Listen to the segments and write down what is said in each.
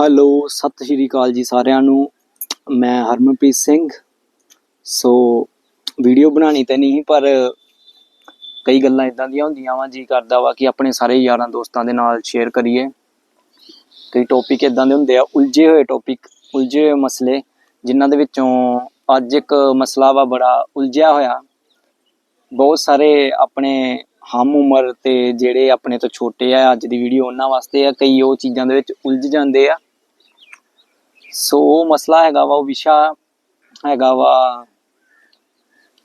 Hello ਸਤਿ ਸ਼੍ਰੀ ਅਕਾਲ ਜੀ ਸਾਰਿਆਂ ਨੂੰ। ਮੈਂ ਹਰਮਨਪ੍ਰੀਤ ਸਿੰਘ। ਸੋ ਵੀਡੀਓ ਬਣਾਣੀ ਤਾਂ ਨਹੀਂ, ਪਰ ਕਈ ਗੱਲਾਂ ਇਦਾਂ ਦੀਆਂ ਹੁੰਦੀਆਂ ਵਾ, ਜੀ ਕਰਦਾ ਵਾ ਕਿ ਆਪਣੇ ਸਾਰੇ ਯਾਰਾਂ ਦੋਸਤਾਂ ਦੇ ਨਾਲ ਸ਼ੇਅਰ ਕਰੀਏ। ਕਈ ਟੌਪਿਕ ਇਦਾਂ ਦੇ ਹੁੰਦੇ ਆ, ਉਲਝੇ ਹੋਏ ਟੌਪਿਕ ਉਲਝੇ ਹੋਏ ਮਸਲੇ, ਜਿਨ੍ਹਾਂ ਦੇ ਵਿੱਚੋਂ ਅੱਜ ਇੱਕ ਮਸਲਾ ਵਾ ਬੜਾ ਉਲਝਿਆ ਹੋਇਆ। ਬਹੁਤ ਸਾਰੇ ਆਪਣੇ ਹਮ ਉਮਰ ਤੇ ਜਿਹੜੇ ਆਪਣੇ ਤੋਂ ਛੋਟੇ ਆ, ਅੱਜ ਦੀ ਵੀਡੀਓ ਉਹਨਾਂ ਵਾਸਤੇ ਆ, ਕਈ ਉਹ ਚੀਜ਼ਾਂ ਦੇ ਵਿੱਚ ਉਲਝ ਜਾਂਦੇ ਆ। ਸੋ ਉਹ ਮਸਲਾ ਹੈਗਾ ਵਾ, ਉਹ ਵਿਸ਼ਾ ਹੈਗਾ ਵਾ।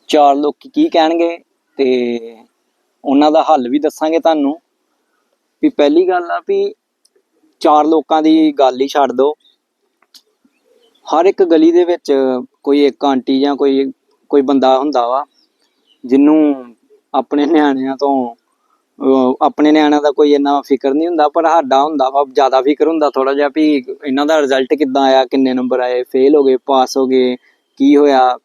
ਚਾਰ ਲੋਕ ਕੀ ਕਹਿਣਗੇ ਤੇ ਉਹਨਾਂ ਦਾ ਹੱਲ ਵੀ ਦੱਸਾਂਗੇ ਤੁਹਾਨੂੰ। ਵੀ ਪਹਿਲੀ ਗੱਲ ਆ ਵੀ ਚਾਰ ਲੋਕਾਂ ਦੀ ਗੱਲ ਹੀ ਛੱਡ ਦਿਓ ਹਰ ਇੱਕ ਗਲੀ ਦੇ ਵਿੱਚ ਕੋਈ ਇੱਕ ਆਂਟੀ ਜਾਂ ਕੋਈ ਕੋਈ ਬੰਦਾ ਹੁੰਦਾ ਵਾ, ਜਿਹਨੂੰ ਆਪਣੇ ਨਿਆਣਿਆਂ ਤੋਂ ਆਪਣੇ ਨਿਆਣਿਆਂ ਦਾ ਕੋਈ ਇੰਨਾ ਫਿਕਰ ਨਹੀਂ ਹੁੰਦਾ, ਪਰ ਸਾਡਾ ਹੁੰਦਾ ਵਾ, ਜ਼ਿਆਦਾ ਫਿਕਰ ਹੁੰਦਾ ਥੋੜਾ ਜਿਹਾ ਵੀ ਇਹਨਾਂ ਦਾ ਰਿਜ਼ਲਟ ਕਿੱਦਾਂ ਆਇਆ, ਕਿੰਨੇ ਨੰਬਰ ਆਏ ਫੇਲ ਹੋ ਗਏ ਪਾਸ ਹੋ ਗਏ, ਕੀ ਹੋਇਆ?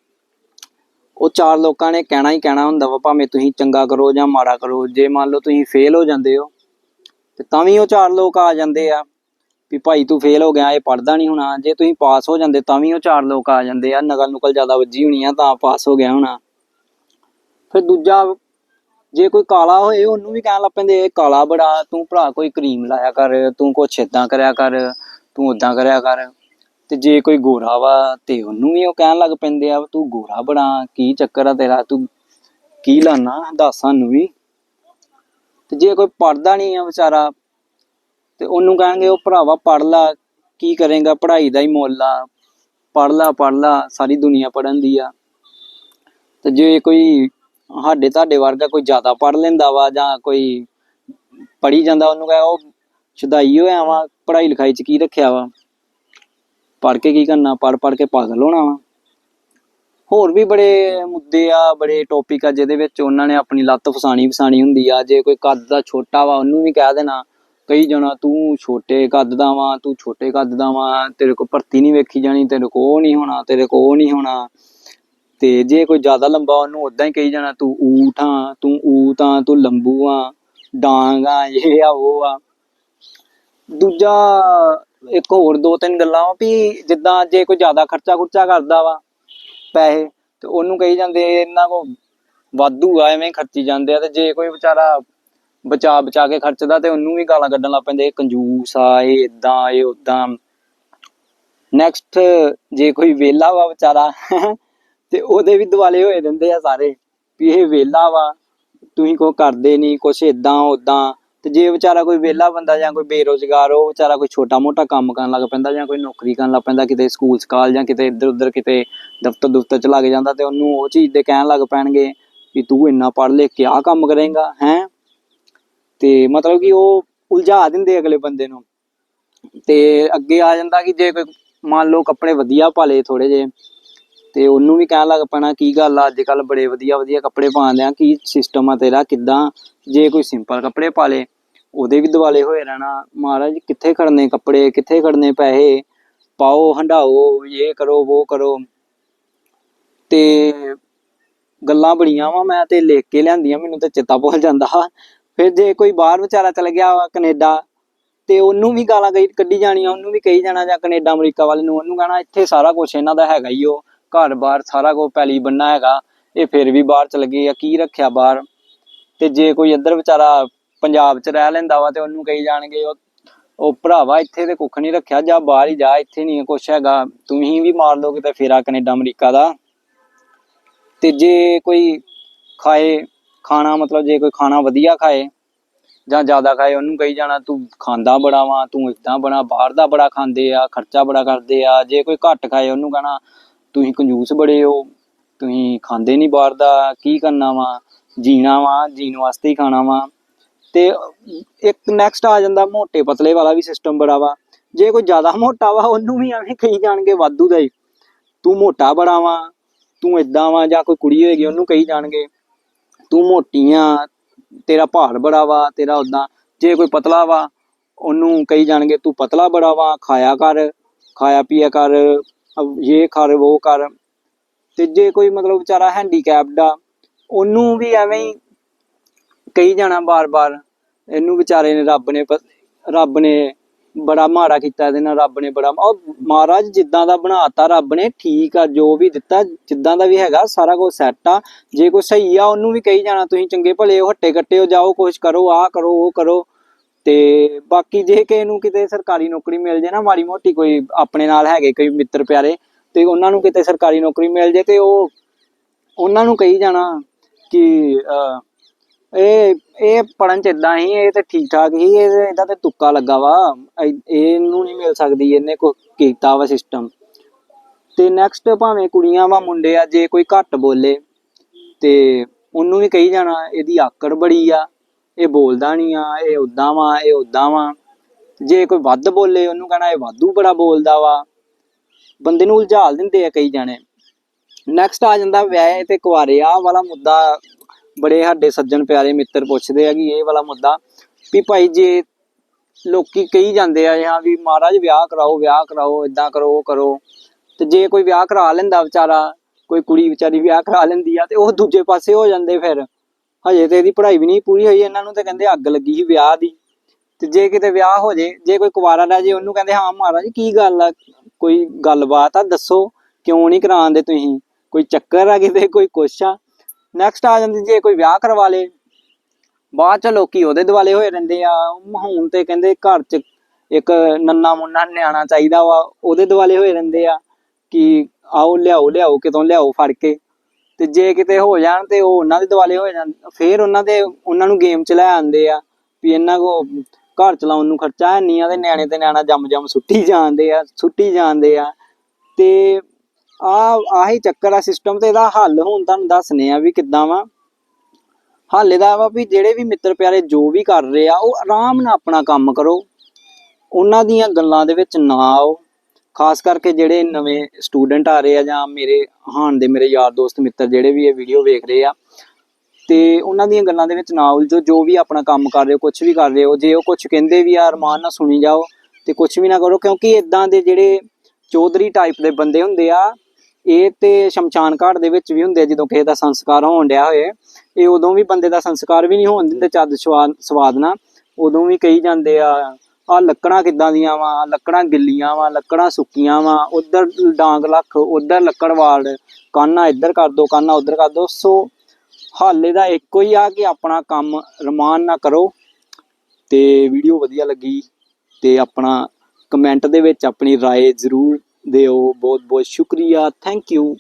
ਉਹ ਚਾਰ ਲੋਕਾਂ ਨੇ ਕਹਿਣਾ ਹੀ ਕਹਿਣਾ ਹੁੰਦਾ ਵਾ, ਭਾਵੇਂ ਤੁਸੀਂ ਚੰਗਾ ਕਰੋ ਜਾਂ ਮਾੜਾ ਕਰੋ, ਜੇ ਮੰਨ ਲਓ ਤੁਸੀਂ ਫੇਲ ਹੋ ਜਾਂਦੇ ਹੋ, ਤੇ ਤਾਂ ਵੀ ਉਹ ਚਾਰ ਲੋਕ ਆ ਜਾਂਦੇ ਆ, ਵੀ ਭਾਈ ਤੂੰ ਫੇਲ ਹੋ ਗਿਆ, ਇਹ ਪੜਦਾ ਨਹੀਂ ਹੋਣਾ, ਜੇ ਤੁਸੀਂ ਪਾਸ ਹੋ ਜਾਂਦੇ ਤਾਂ ਵੀ ਉਹ ਚਾਰ ਲੋਕ ਆ ਜਾਂਦੇ ਆ ਨਕਲ ਨੁਕਲ ਜ਼ਿਆਦਾ ਵੱਜੀ ਹੋਣੀ ਆ, ਤਾਂ ਪਾਸ ਹੋ ਗਿਆ ਹੋਣਾ। ਫਿਰ ਦੂਜਾ ਜੇ ਕੋਈ ਕਾਲਾ ਹੋਏ, ਉਹਨੂੰ ਵੀ ਕਹਿਣ ਲੱਗ ਪੈਂਦੇ, ਇਹ ਕਾਲਾ ਬੜਾ, ਤੂੰ ਭਰਾ ਕੋਈ ਕਰੀਮ ਲਾਇਆ ਕਰ, ਤੂੰ ਕੁਛ ਏਦਾਂ ਕਰਿਆ ਕਰ, ਤੂੰ ਉਦਾਂ ਕਰਿਆ ਕਰ। ਤੇ ਜੇ ਕੋਈ ਗੋਰਾ ਵਾ, ਤੇ ਉਹਨੂੰ ਵੀ ਉਹ ਕਹਿਣ ਲੱਗ ਪੈਂਦੇ ਆ, ਤੂੰ ਗੋਰਾ ਬੜਾ, ਕੀ ਚੱਕਰ ਆ ਤੇਰਾ? ਤੂੰ ਕੀ ਲਾਣਾ ਦੱਸ ਸਾਨੂੰ ਵੀ। ਤੇ ਜੇ ਕੋਈ ਪੜਦਾ ਨਹੀਂ ਆ ਵਿਚਾਰਾ, ਤੇ ਉਹਨੂੰ ਕਹਿਣਗੇ, ਉਹ ਭਰਾਵਾ ਪੜ ਲਾ, ਕੀ ਕਰੇਗਾ? ਪੜ੍ਹਾਈ ਦਾ ਹੀ ਮੁੱਲ ਆ। ਪੜ ਲਾ ਪੜ ਲਾ, ਸਾਰੀ ਦੁਨੀਆ ਪੜਨ ਦੀ ਆ। ਤੇ ਜੇ ਕੋਈ ਸਾਡੇ, ਤੁਹਾਡੇ ਵਰਗਾ ਕੋਈ ਜ਼ਿਆਦਾ ਪੜ ਲੈਂਦਾ ਵਾ ਜਾਂ ਕੋਈ ਪੜੀ ਜਾਂਦਾ, ਉਹਨੂੰ ਕਹੇ ਉਹ ਛਦਾਈ ਹੋਇਆ ਵਾ, ਪੜ੍ਹਾਈ ਲਿਖਾਈ ਚ ਕੀ ਰੱਖਿਆ ਵਾ? ਪੜ ਕੇ ਕੀ ਕਰਨਾ? ਪੜ ਪੜ ਕੇ ਪਾਗਲ ਹੋਣਾ ਵਾ। ਹੋਰ ਵੀ ਬੜੇ ਮੁੱਦੇ ਆ, ਬੜੇ ਟੌਪਿਕ ਆ, ਜਿਹਦੇ ਵਿੱਚ ਉਹਨਾਂ ਨੇ ਆਪਣੀ ਲੱਤ ਫਸਾਣੀ ਫਸਾਣੀ ਹੁੰਦੀ ਆ। ਜੇ ਕੋਈ ਕੱਦ ਦਾ ਛੋਟਾ ਵਾ, ਉਹਨੂੰ ਵੀ ਕਹਿ ਦੇਣਾ, ਕਈ ਜਣਾ, ਤੂੰ ਛੋਟੇ ਕੱਦ ਦਾ ਵਾ, ਤੂੰ ਛੋਟੇ ਕੱਦ ਦਾ ਵਾ, ਤੇਰੇ ਕੋ ਭਰਤੀ ਨਹੀਂ ਵੇਖੀ ਜਾਣੀ, ਤੇਰੇ ਕੋ ਉਹ ਨਹੀਂ ਹੋਣਾ, ਤੇਰੇ ਕੋ ਉਹ ਨਹੀਂ ਹੋਣਾ। ਤੇ ਜੇ ਕੋਈ ਜ਼ਿਆਦਾ ਲੰਬਾ ਉਹਨੂੰ ਉਦਾਂ ਹੀ ਕਹੀ ਜਾਣਾ, ਤੂੰ ਊਠ ਆ, ਤੂੰ ਊਤ ਆ, ਤੂੰ ਲੰਬੂ ਆ ਇਹ ਆ, ਉਹ ਆ। ਦੂਜਾ ਇੱਕ ਹੋਰ ਦੋ ਤਿੰਨ ਗੱਲਾਂ ਵਾ ਵੀ ਜਿੱਦਾਂ ਜੇ ਕੋਈ ਜ਼ਿਆਦਾ ਖਰਚਾ ਖੁਰਚਾ ਕਰਦਾ ਵਾ ਪੈਸੇ, ਤੇ ਉਹਨੂੰ ਕਹੀ ਜਾਂਦੇ ਇਹਨਾਂ ਕੋ ਵਾਧੂ ਆ, ਐਵੇਂ ਖਰਚੀ ਜਾਂਦੇ ਆ, ਤੇ ਜੇ ਕੋਈ ਵਿਚਾਰਾ ਬਚਾ ਬਚਾ ਕੇ ਖਰਚਦਾ ਤੇ ਉਹਨੂੰ ਵੀ ਗਾਲਾਂ ਕੱਢਣ ਲੱਗ ਪੈਂਦੇ ਕੰਜੂਸ ਆ, ਇਹ ਇਦਾਂ ਇਹ ਉਦਾਂ ਨੈਕਸਟ ਜੇ ਕੋਈ ਵਿਹਲਾ ਵਾ ਵਿਚਾਰਾ ਤੇ ਉਹਦੇ ਵੀ ਦਿਵਾਲੇ ਹੋਏ ਦਿੰਦੇ ਆ ਸਾਰੇ, ਵੀ ਇਹ ਵਿਹਲਾ ਵਾ, ਤੁਸੀਂ ਕੋ ਕਰਦੇ ਨਹੀਂ ਕੁਛ ਇਦਾਂ ਉਦਾਂ ਤੇ ਜੇ ਵਿਚਾਰਾ ਕੋਈ ਵਿਹਲਾ ਬੰਦਾ ਜਾਂ ਕੋਈ ਬੇਰੋਜ਼ਗਾਰ, ਉਹ ਵਿਚਾਰਾ ਕੋਈ ਛੋਟਾ ਮੋਟਾ ਕੰਮ ਕਰਨ ਲੱਗ ਪੈਂਦਾ ਜਾਂ ਕੋਈ ਨੌਕਰੀ ਕਰਨ ਲੱਗ ਪੈਂਦਾ, ਕਿਤੇ ਸਕੂਲ ਸਕਾਲ ਜਾਂ ਕਿਤੇ ਇੱਧਰ ਉੱਧਰ ਕਿਤੇ ਦਫ਼ਤਰ ਦੁਫਤਰ ਚ ਲੱਗ ਜਾਂਦਾ ਤੇ ਉਹਨੂੰ ਉਹ ਚੀਜ਼ ਦੇ ਕਹਿਣ ਲੱਗ ਪੈਣਗੇ ਵੀ ਤੂੰ ਇੰਨਾ ਪੜ੍ਹ ਲਿਖ ਕੇ ਆਹ ਕੰਮ ਕਰੇਂਗਾ, ਹੈ? ਤੇ ਮਤਲਬ ਕਿ ਉਹ ਉਲਝਾ ਦਿੰਦੇ ਅਗਲੇ ਬੰਦੇ ਨੂੰ। ਤੇ ਅੱਗੇ ਆ ਜਾਂਦਾ ਕਿ ਜੇ ਕੋਈ, ਮੰਨ ਲਓ ਕੱਪੜੇ ਵਧੀਆ ਪਾ ਲਏ ਥੋੜੇ ਜੇ ਤੇ ਉਹਨੂੰ ਵੀ ਕਹਿਣ ਲੱਗ ਪੈਣਾ, ਕੀ ਗੱਲ ਆ? ਅੱਜ ਕੱਲ ਬੜੇ ਵਧੀਆ ਵਧੀਆ ਕੱਪੜੇ ਪਾਉਂਦੇ ਆ। ਕੀ ਸਿਸਟਮ ਆ ਤੇਰਾ? ਕਿੱਦਾਂ? ਜੇ ਕੋਈ ਸਿੰਪਲ ਕੱਪੜੇ ਪਾ ਲੇ, ਉਹਦੇ ਵੀ ਦਿਵਾਲੇ ਹੋਏ ਰਹਿਣਾ। ਮਹਾਰਾਜ, ਕਿੱਥੇ ਖੜਨੇ ਕੱਪੜੇ? ਕਿੱਥੇ ਖੜਨੇ ਪੈਸੇ? ਪਾਓ, ਹੰਡਾਓ, ਇਹ ਕਰੋ, ਉਹ ਕਰੋ। ਤੇ ਗੱਲਾਂ ਬੜੀਆਂ ਵਾ, ਮੈਂ ਤੇ ਲਿਖ ਕੇ ਲਿਆਂਦੀਆਂ, ਮੈਨੂੰ ਤੇ ਚੇਤਾ ਭੁੱਲ ਜਾਂਦਾ ਫਿਰ ਜੇ ਕੋਈ ਬਾਹਰ ਵਿਚਾਰਾ ਚਲ ਗਿਆ ਵਾ ਕੈਨੇਡਾ, ਤੇ ਉਹਨੂੰ ਵੀ ਗਾਲਾਂ ਕਹੀ, ਕੱਢੀ ਜਾਣੀਆਂ, ਉਹਨੂੰ ਵੀ ਕਹੀ ਜਾਣਾ ਜਾਂ ਕੈਨੇਡਾ, ਅਮਰੀਕਾ ਵਾਲੇ ਨੂੰ, ਉਹਨੂੰ ਕਹਣਾ ਇੱਥੇ ਸਾਰਾ ਕੁਝ ਇਹਨਾਂ ਦਾ ਹੈਗਾ ਹੀ ਉਹ। ਘਰ ਬਾਰ ਸਾਰਾ ਕੁਝ ਪੈਲੀ ਬੰਨਾ ਹੈਗਾ, ਇਹ ਫਿਰ ਵੀ ਬਾਹਰ ਚਲ ਗਏ ਆ, ਕੀ ਰੱਖਿਆ ਬਾਹਰ? ਤੇ ਜੇ ਕੋਈ ਇੱਧਰ ਵਿਚਾਰਾ ਪੰਜਾਬ 'ਚ ਰਹਿ ਲੈਂਦਾ ਵਾ ਤੇ ਉਹਨੂੰ ਕਹੀ ਜਾਣਗੇ, ਉਹ ਉਹ ਭਰਾਵਾ ਇੱਥੇ ਤੇ ਕੁੱਖ ਨਹੀਂ ਰੱਖਿਆ, ਜਾਂ ਬਾਹਰ ਹੀ ਜਾ, ਇੱਥੇ ਨਹੀਂ ਕੁਛ ਹੈਗਾ ਤੁਸੀਂ ਵੀ ਮਾਰ ਲਓ ਕਿਤੇ ਫੇਰਾ ਕੈਨੇਡਾ, ਅਮਰੀਕਾ ਦਾ। ਤੇ ਜੇ ਕੋਈ ਖਾਏ, ਖਾਣਾ ਮਤਲਬ ਜੇ ਕੋਈ ਖਾਣਾ ਵਧੀਆ ਖਾਏ, ਜਾਂ ਜ਼ਿਆਦਾ ਖਾਏ, ਉਹਨੂੰ ਕਹੀ ਜਾਣਾ, ਤੂੰ ਖਾਂਦਾ ਬੜਾ ਵਾ, ਤੂੰ ਇਦਾਂ ਬਣਾ, ਬਾਹਰ ਦਾ ਬੜਾ ਖਾਂਦੇ ਆ, ਖਰਚਾ ਬੜਾ ਕਰਦੇ ਆ, ਜੇ ਕੋਈ ਘੱਟ ਖਾਏ, ਉਹਨੂੰ ਕਹਣਾ ਤੁਸੀਂ ਕੰਜੂਸ ਬੜੇ ਹੋ, ਤੁਸੀਂ ਖਾਂਦੇ ਨਹੀਂ ਬਾਹਰ ਦਾ, ਕੀ ਕਰਨਾ ਵਾ? ਜੀਣਾ ਵਾ, ਜੀਣ ਵਾਸਤੇ ਹੀ ਖਾਣਾ ਵਾ। ਤੇ ਇੱਕ ਨੈਕਸਟ ਆ ਜਾਂਦਾ ਮੋਟੇ ਪਤਲੇ ਵਾਲਾ ਵੀ ਸਿਸਟਮ ਬੜਾ ਵਾ। ਜੇ ਕੋਈ ਜ਼ਿਆਦਾ ਮੋਟਾ ਵਾ, ਉਹਨੂੰ ਵੀ ਐਵੇਂ ਕਹੀ ਜਾਣਗੇ ਵਾਧੂ ਦਾ ਹੀ। ਤੂੰ ਮੋਟਾ ਬੜਾ ਵਾ, ਤੂੰ ਇਦਾਂ ਵਾ ਜਾਂ ਕੋਈ ਕੁੜੀ ਹੋਏਗੀ, ਉਹਨੂੰ ਕਹੀ ਜਾਣਗੇ, ਤੂੰ ਮੋਟੀ ਆ, ਤੇਰਾ ਭਾਰ ਬੜਾ ਵਾ, ਤੇਰਾ ਉਦਾਂ ਜੇ ਕੋਈ ਪਤਲਾ ਵਾ, ਉਹਨੂੰ ਕਹੀ ਜਾਣਗੇ, ਤੂੰ ਪਤਲਾ ਬੜਾ ਵਾ, ਖਾਇਆ ਕਰ, ਖਾਇਆ ਪੀਆ ਕਰ ਇਹ ਕਰ ਉਹ ਕਰ ਤੇ ਜੇ ਕੋਈ ਮਤਲਬ ਵਿਚਾਰਾ ਹੈਂਡੀਕੈਪਡ ਆ, ਉਹਨੂੰ ਵੀ ਐਵੇਂ ਹੀ ਕਹੀ ਜਾਣਾ ਬਾਰ-ਬਾਰ, ਇਹਨੂੰ ਵਿਚਾਰੇ ਨੇ ਰੱਬ ਨੇ ਰੱਬ ਨੇ ਬੜਾ ਮਾੜਾ ਕੀਤਾ, ਇਹਦੇ ਨਾਲ ਰੱਬ ਨੇ ਬੜਾ, ਉਹ ਮਹਾਰਾਜ ਜਿੱਦਾਂ ਦਾ ਬਣਾਤਾ ਰੱਬ ਨੇ, ਠੀਕ ਆ, ਜੋ ਵੀ ਦਿੱਤਾ, ਜਿੱਦਾਂ ਦਾ ਵੀ ਹੈਗਾ, ਸਾਰਾ ਕੁਝ ਸੈੱਟ ਆ। ਜੇ ਕੋਈ ਸਹੀ ਆ, ਉਹਨੂੰ ਵੀ ਕਹੀ ਜਾਣਾ, ਤੁਸੀਂ ਚੰਗੇ ਭਲੇ ਹੋ, ਹੱਟੇ ਕੱਟੇ ਹੋ, ਜਾਓ ਕੁਛ ਕਰੋ, ਆਹ ਕਰੋ, ਉਹ ਕਰੋ। ਤੇ ਬਾਕੀ ਜੇ ਕਿਸੇ ਨੂੰ ਕਿਤੇ ਸਰਕਾਰੀ ਨੌਕਰੀ ਮਿਲ ਜੇ ਨਾ, ਮਾੜੀ ਮੋਟੀ ਕੋਈ ਆਪਣੇ ਨਾਲ ਹੈਗੇ, ਕੋਈ ਮਿੱਤਰ ਪਿਆਰੇ, ਤੇ ਉਹਨਾਂ ਨੂੰ ਕਿਤੇ ਸਰਕਾਰੀ ਨੌਕਰੀ ਮਿਲ ਜੇ ਤੇ ਉਹ, ਉਹਨਾਂ ਨੂੰ ਕਹੀ ਜਾਣਾ ਕਿ ਇਹ ਇਹ ਪੜਨ ਚ ਇਦਾਂ ਹੀ, ਇਹ ਤੇ ਠੀਕ ਠਾਕ ਹੀ ਇਹਦਾ ਤੇ ਤੁੱਕਾ ਲੱਗਾ ਵਾ ਇਹਨੂੰ ਨਹੀਂ ਮਿਲ ਸਕਦੀ, ਇਹਨੇ ਕੋ ਕੀਤਾ ਵਾ ਸਿਸਟਮ ਤੇ ਨੈਕਸਟ ਭਾਵੇਂ ਕੁੜੀਆਂ ਵਾ, ਮੁੰਡੇ ਆ, ਜੇ ਕੋਈ ਘੱਟ ਬੋਲੇ, ਤੇ ਉਹਨੂੰ ਵੀ ਕਹੀ ਜਾਣਾ, ਇਹਦੀ ਆਕੜ ਬੜੀ ਆ। ਇਹ ਬੋਲਦਾ ਨਹੀਂ ਆ, ਇਹ ਉਦਾਂ ਵਾ, ਇਹ ਉਦਾਂ ਵਾ। ਜੇ ਕੋਈ ਵੱਧ ਬੋਲੇ, ਉਹਨੂੰ ਕਹਣਾ ਇਹ ਵਾਧੂ ਬੜਾ ਬੋਲਦਾ ਵਾ। ਬੰਦੇ ਨੂੰ ਉਲਝਾਲ ਦਿੰਦੇ ਆ ਕਈ ਜਾਣੇ। ਨੈਕਸਟ ਆ ਜਾਂਦਾ ਵਿਆਹ ਤੇ ਕੁਆਰੇ ਆ ਵਾਲਾ ਮੁੱਦਾ ਬੜੇ ਸਾਡੇ ਸੱਜਣ ਪਿਆਰੇ ਮਿੱਤਰ ਪੁੱਛਦੇ ਆ ਕਿ ਇਹ ਵਾਲਾ ਮੁੱਦਾ ਵੀ ਭਾਈ ਜੇ ਲੋਕੀ ਕਹੀ ਜਾਂਦੇ ਆ ਜਾਂ ਵੀ ਮਹਾਰਾਜ ਵਿਆਹ ਕਰਾਓ ਵਿਆਹ ਕਰਾਓ ਇਦਾਂ ਕਰੋ, ਉਹ ਕਰੋ। ਤੇ ਜੇ ਕੋਈ ਵਿਆਹ ਕਰਾ ਲੈਂਦਾ ਵਿਚਾਰਾ, ਕੋਈ ਕੁੜੀ ਵਿਚਾਰੀ ਵਿਆਹ ਕਰਾ ਲੈਂਦੀ ਆ ਤੇ ਉਹ ਦੂਜੇ ਪਾਸੇ ਹੋ ਜਾਂਦੇ ਫਿਰ। ਹਜੇ ਤੇ ਇਹਦੀ ਪੜ੍ਹਾਈ ਵੀ ਨਹੀਂ ਪੂਰੀ ਹੋਈ, ਇਹਨਾਂ ਨੂੰ ਤੇ ਕਹਿੰਦੇ ਅੱਗ ਲੱਗੀ ਸੀ ਵਿਆਹ ਦੀ। ਤੇ ਜੇ ਕਿਤੇ ਵਿਆਹ ਹੋ ਜੇ ਜੇ ਕੋਈ ਕੁਵਾਰਾ ਰਹਿ ਜੇ, ਉਹਨੂੰ ਕਹਿੰਦੇ, ਹਾਂ ਮਹਾਰਾਜ, ਕੀ ਗੱਲ ਆ? ਕੋਈ ਗੱਲਬਾਤ ਆ, ਦੱਸੋ, ਕਿਉਂ ਨਹੀਂ ਕਰਾਉਂਦੇ ਤੁਸੀਂ? ਕੋਈ ਚੱਕਰ ਆ ਕਿਤੇ? ਕੋਈ ਕੁਛ ਆ? ਨੈਕਸਟ ਆ ਜਾਂਦੀ, ਜੇ ਕੋਈ ਵਿਆਹ ਕਰਵਾ ਲੇ। ਬਾਅਦ ਚ ਲੋਕੀ ਉਹਦੇ ਦਿਵਾਲੇ ਹੋਏ ਰਹਿੰਦੇ ਆ। ਹੁਣ ਤੇ ਕਹਿੰਦੇ ਘਰ ਚ ਇੱਕ ਨੰਨਾ ਮੁੰਨਾ ਨਿਆਣਾ ਚਾਹੀਦਾ ਵਾ, ਉਹਦੇ ਦਿਵਾਲੇ ਹੋਏ ਰਹਿੰਦੇ ਆ ਕਿ ਆਓ ਲਿਆਓ ਲਿਆਓ, ਕਿਤੋਂ ਲਿਆਓ ਫੜ ਕੇ। ਤੇ ਜੇ ਕਿਤੇ ਹੋ ਜਾਣ ਤੇ ਉਹ ਉਹਨਾਂ ਦੇ ਦਿਵਾਲੇ ਹੋ ਜਾਣ, ਫੇਰ ਉਹਨਾਂ ਦੇ, ਉਹਨਾਂ ਨੂੰ ਗੇਮ ਚ ਲੈ ਆਉਂਦੇ ਆ ਵੀ ਇਹਨਾਂ ਕੋ ਘਰ ਚਲਾਉਣ ਨੂੰ ਖਰਚਾ ਹੈ ਨਹੀਂ ਆ ਤੇ ਨਿਆਣੇ ਤੇ ਨਿਆਣਾ ਜੰਮ ਜੰਮ ਸੁੱਟੀ ਜਾਂਦੇ ਆ, ਸੁੱਟੀ ਜਾਂਦੇ ਆ। ਤੇ ਆ ਆਹੀ ਚੱਕਰ ਆ ਸਿਸਟਮ ਤੇ ਇਹਦਾ ਹੱਲ ਹੁਣ ਤੁਹਾਨੂੰ ਦੱਸਨੇ ਆ ਵੀ ਕਿੱਦਾਂ ਵਾ। ਹੱਲ ਇਹਦਾ ਵਾ ਵੀ ਜਿਹੜੇ ਵੀ ਮਿੱਤਰ ਪਿਆਰੇ ਜੋ ਵੀ ਕਰ ਰਹੇ ਆ, ਉਹ ਆਰਾਮ ਨਾਲ ਆਪਣਾ ਕੰਮ ਕਰੋ। ਉਹਨਾਂ ਦੀਆਂ ਗੱਲਾਂ ਦੇ ਵਿੱਚ ਨਾ ਆਓ। ਖਾਸ ਕਰਕੇ ਜਿਹੜੇ ਨਵੇਂ ਸਟੂਡੈਂਟ ਆ ਰਹੇ ਆ ਜਾਂ ਮੇਰੇ ਹਾਨ ਦੇ ਮੇਰੇ ਯਾਰ ਦੋਸਤ, ਮਿੱਤਰ ਜਿਹੜੇ ਵੀ ਇਹ ਵੀਡੀਓ ਵੇਖ ਰਹੇ ਆ, ਤੇ ਉਹਨਾਂ ਦੀਆਂ ਗੱਲਾਂ ਦੇ ਵਿੱਚ ਨਾ ਉਲਝੋ, ਜੋ ਵੀ ਆਪਣਾ ਕੰਮ ਕਰ ਰਹੇ ਹੋ ਕੁਝ ਵੀ ਕਰ ਰਹੇ ਹੋ, ਜੇ ਉਹ ਕੁਝ ਕਹਿੰਦੇ ਵੀ ਆ, ਅਰਮਾਨ ਨਾਲ ਸੁਣੀ ਜਾਓ ਤੇ ਕੁਝ ਵੀ ਨਾ ਕਰੋ, ਕਿਉਂਕਿ ਇਦਾਂ ਦੇ ਜਿਹੜੇ ਚੌਧਰੀ ਟਾਈਪ ਦੇ ਬੰਦੇ ਹੁੰਦੇ ਆ, ਇਹ ਤੇ ਸ਼ਮਸ਼ਾਨ ਘਾਟ ਦੇ ਵਿੱਚ ਵੀ ਹੁੰਦੇ ਆ, ਜਦੋਂ ਕਿਸੇ ਦਾ ਸੰਸਕਾਰ ਹੋਣ ਡਿਆ ਹੋਏ, ਇਹ ਉਦੋਂ ਵੀ ਬੰਦੇ ਦਾ ਸੰਸਕਾਰ ਵੀ ਨਹੀਂ ਹੋਣ ਦਿੰਦੇ ਚੱਦ ਸਵਾਦ ਸਵਾਦ ਨਾਲ, ਉਦੋਂ ਵੀ ਕਹੀ ਜਾਂਦੇ ਆ ਆ ਲੱਕੜਾਂ ਕਿੱਦਾਂ ਦੀਆਂ ਵਾ ਲੱਕੜਾਂ ਗਿੱਲੀਆਂ ਵਾ ਲੱਕੜਾਂ ਸੁੱਕੀਆਂ ਵਾ ਉਧਰ ਡਾਂਗ ਲੱਖ ਉਧਰ ਲੱਕੜ ਵਾੜ ਕਾਨਾ ਇੱਧਰ ਕਰ ਦੋ ਕਾਨਾ ਉਧਰ ਕਰ ਦੋ ਸੋ ਹਾਲੇ ਦਾ ਇੱਕੋ ਹੀ ਆ ਕਿ ਆਪਣਾ ਕੰਮ ਰਮਾਨ ਨਾ ਕਰੋ ਤੇ ਵੀਡੀਓ ਵਧੀਆ ਲੱਗੀ ਤੇ ਆਪਣਾ ਕਮੈਂਟ ਦੇ ਵਿੱਚ ਆਪਣੀ رائے ਜ਼ਰੂਰ ਦਿਓ ਬਹੁਤ ਬਹੁਤ ਸ਼ੁਕਰੀਆ ਥੈਂਕ ਯੂ